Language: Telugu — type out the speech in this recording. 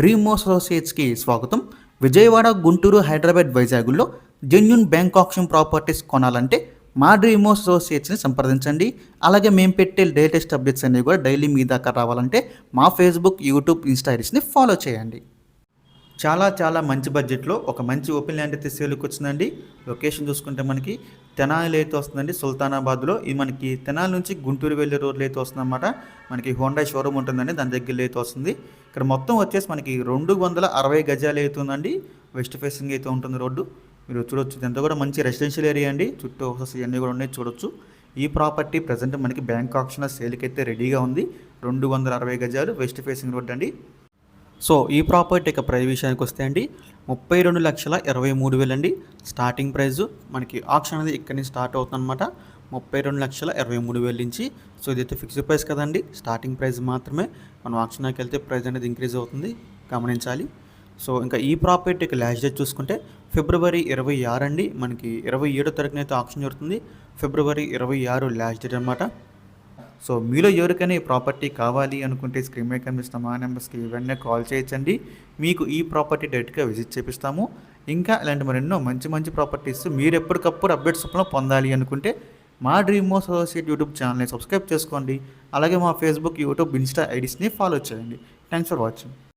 డ్రీమ్ అసోసియేట్స్కి స్వాగతం. విజయవాడ గుంటూరు హైదరాబాద్ వైజాగ్లో జెన్యున్ బ్యాంక్ ఆప్షన్ ప్రాపర్టీస్ కొనాలంటే మా డ్రీమ్ అసోసియేట్స్ని సంప్రదించండి. అలాగే మేము పెట్టే లేటెస్ట్ అప్డేట్స్ అనేవి కూడా డైలీ మీ దాకా రావాలంటే మా ఫేస్బుక్ యూట్యూబ్ ఇన్స్టా ఫాలో చేయండి. చాలా చాలా మంచి బడ్జెట్లో ఒక మంచి ఓపెన్ ల్యాండ్ అయితే సేల్కి వచ్చిందండి. లొకేషన్ చూసుకుంటే మనకి తెనాలి అయితే వస్తుందండి సుల్తానాబాద్లో. ఇది మనకి తెనాలి నుంచి గుంటూరు వెళ్ళే రోడ్లు అయితే వస్తుందన్నమాట. మనకి హోండా షోరూమ్ ఉంటుందండి దాని దగ్గర అయితే వస్తుంది. ఇక్కడ మొత్తం వచ్చేసి మనకి రెండు వందల అరవై గజాలు అయితే ఉందండి. వెస్ట్ ఫేసింగ్ అయితే ఉంటుంది రోడ్డు. మీరు చూడొచ్చు ఇదంతా కూడా మంచి రెసిడెన్షియల్ ఏరియా అండి. చుట్టూ హౌసెస్ ఇవన్నీ కూడా ఉన్నాయి చూడొచ్చు. ఈ ప్రాపర్టీ ప్రజెంట్ మనకి బ్యాంక్ ఆప్షన్ సేల్కి అయితే రెడీగా ఉంది. రెండు వందల అరవై గజాలు వెస్ట్ ఫేసింగ్ రోడ్ అండి. సో ఈ ప్రాపర్టీ యొక్క ప్రైస్ విషయానికి వస్తే అండి ముప్పై రెండు లక్షల ఇరవై మూడు వేలు అండి. స్టార్టింగ్ ప్రైస్ మనకి ఆప్షన్ అనేది ఇక్కడి నుంచి స్టార్ట్ అవుతుందన్నమాట. ముప్పై రెండు లక్షల ఇరవై మూడు వేల నుంచి. సో ఇదైతే ఫిక్స్డ్ ప్రైస్ కదండి. స్టార్టింగ్ ప్రైస్ మాత్రమే. మనం ఆప్షన్కి వెళ్తే ప్రైస్ అనేది ఇంక్రీజ్ అవుతుంది. గమనించాలి. సో ఇంకా ఈ ప్రాపర్టీకి లాస్ట్ డేట్ చూసుకుంటే ఫిబ్రవరి ఇరవై ఆరు అండి. మనకి ఇరవై ఏడో తారీఖున అయితే ఆప్షన్ జరుగుతుంది. ఫిబ్రవరి ఇరవై ఆరు లాస్ట్ డేట్ అనమాట సో మీలో ఎవరికైనా ఈ ప్రాపర్టీ కావాలి అనుకుంటే స్క్రీన్ మీద కనిపిస్తున్న మా నెంబర్స్కి ఇవన్నీ కాల్ చేయొచ్చండి. మీకు ఈ ప్రాపర్టీ డైరెక్ట్గా విజిట్ చేపిస్తాము. ఇంకా ఇలాంటి మరెన్నో మంచి మంచి ప్రాపర్టీస్ మీరు ఎప్పటికప్పుడు అప్డేట్స్ రూపంలో పొందాలి అనుకుంటే మా డ్రీమ్ మోస్ అసోసియేట్ యూట్యూబ్ ఛానల్ని సబ్స్క్రైబ్ చేసుకోండి. అలాగే మా ఫేస్బుక్ యూట్యూబ్ ఇన్స్టా ఐడీస్ని ఫాలో చేయండి. Thanks for watching.